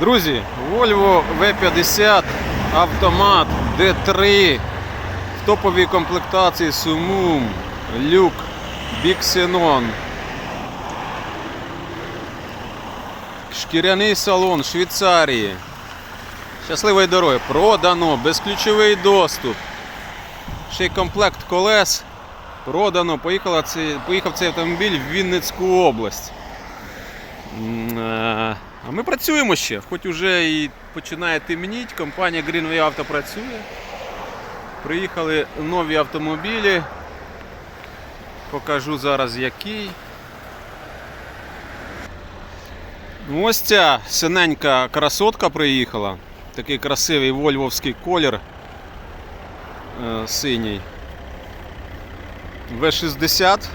Друзі, Volvo V50 автомат D3 в топовій комплектації Sumum, люк, Bixenon. Шкіряний салон Швейцарії. Щасливої дороги. Продано, безключовий доступ. Ще й комплект колес. Продано. Поїхала цей, поїхав цей автомобіль в Вінницьку область. А ми працюємо ще, хоч уже і починає темніть. Компанія Greenway Auto працює. Приїхали нові автомобілі. Покажу зараз який. Ну, Ось ця синенька красотка приїхала. Такий красивий вольвовський колір е, синій. В60.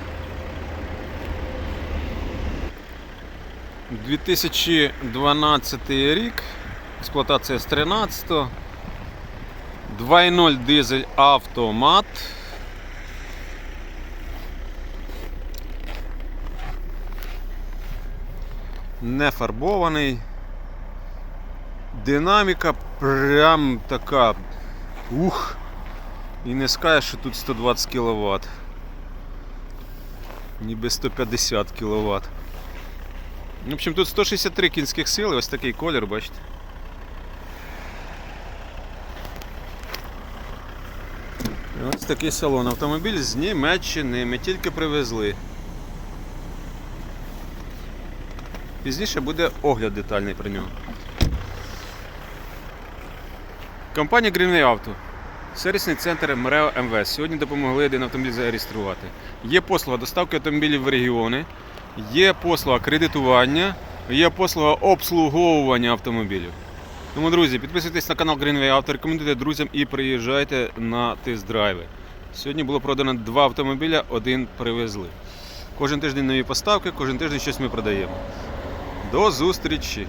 2012 рік. Експлуатація з 13. 2.0 дизель автомат. Не фарбований. Динаміка прям така. Ух! І не скажеш, що тут 120 кВт. Ніби 150 кВт. В общем, тут 163 кінських сили, ось такий колір, бачите. Ось такий салон. Автомобіль з Німеччини. Ми тільки привезли. Пізніше буде огляд детальний про нього. Компанія Greenway Auto. Сервісний центр МРЕО МВС. Сьогодні допомогли один автомобіль зареєструвати. Є послуга доставки автомобілів в регіони, є послуга кредитування, є послуга обслуговування автомобілів. Тому, друзі, підписуйтесь на канал Greenway Auto, рекомендуйте друзям і приїжджайте на тест-драйви. Сьогодні було продано два автомобіля, один привезли. Кожен тиждень нові поставки, кожен тиждень щось ми продаємо. До зустрічі!